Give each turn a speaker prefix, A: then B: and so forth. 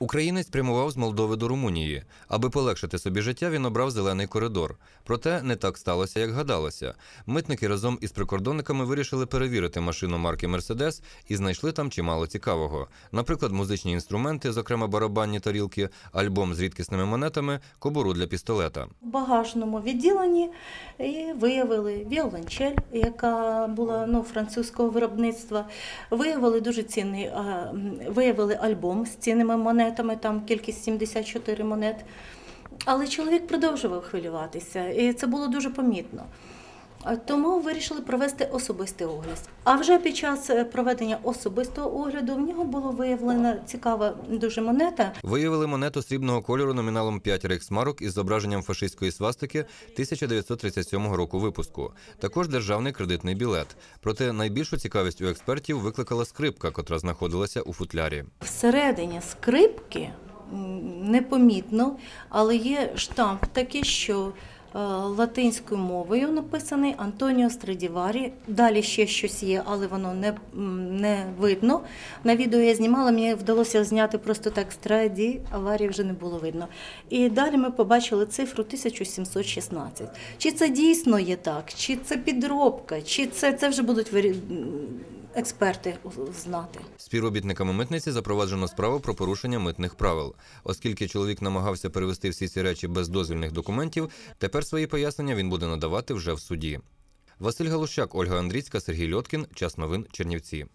A: Українець прямував з Молдови до Румунії. Аби полегшити собі життя, він обрав зелений коридор. Проте не так сталося, як гадалося. Митники разом із прикордонниками вирішили перевірити машину марки Мерседес і знайшли там чимало цікавого. Наприклад, музичні інструменти, зокрема барабанні тарілки, альбом з рідкісними монетами, кобуру для пістолета.
B: в багажному відділенні і виявили віолончель, яка була ну, французького виробництва. Виявили дуже цінний, виявили альбом з цінними монетами, там кількість 74 монет. Але чоловік продовжував хвилюватися, і це було дуже помітно. А Тому вирішили провести особистий огляд. А вже під час е, проведення особистого огляду в нього було виявлена цікава дуже монета.
A: Виявили монету срібного кольору номіналом 5 рейхсмарок із зображенням фашистської свастики 1937 року випуску. Також державний кредитний білет. Проте найбільшу цікавість у експертів викликала скрипка, котра знаходилася у футлярі.
B: Всередині скрипки непомітно, але є штамп такий, що е, латинською мовою написаний Антоніо Страдіварі. Далі ще щось є, але воно не, не видно. На відео я знімала, мені вдалося зняти просто так страді, аварії вже не було видно. І далі ми побачили цифру 1716. Чи це дійсно є так, чи це підробка, чи це, це вже будуть експерти знати.
A: Співробітниками митниці запроваджено справу про порушення митних правил. Оскільки чоловік намагався перевести всі ці речі без дозвільних документів, тепер свої пояснення він буде надавати вже в суді. Василь Галущак, Ольга Андрійська, Сергій Льоткін. Час новин Чернівці.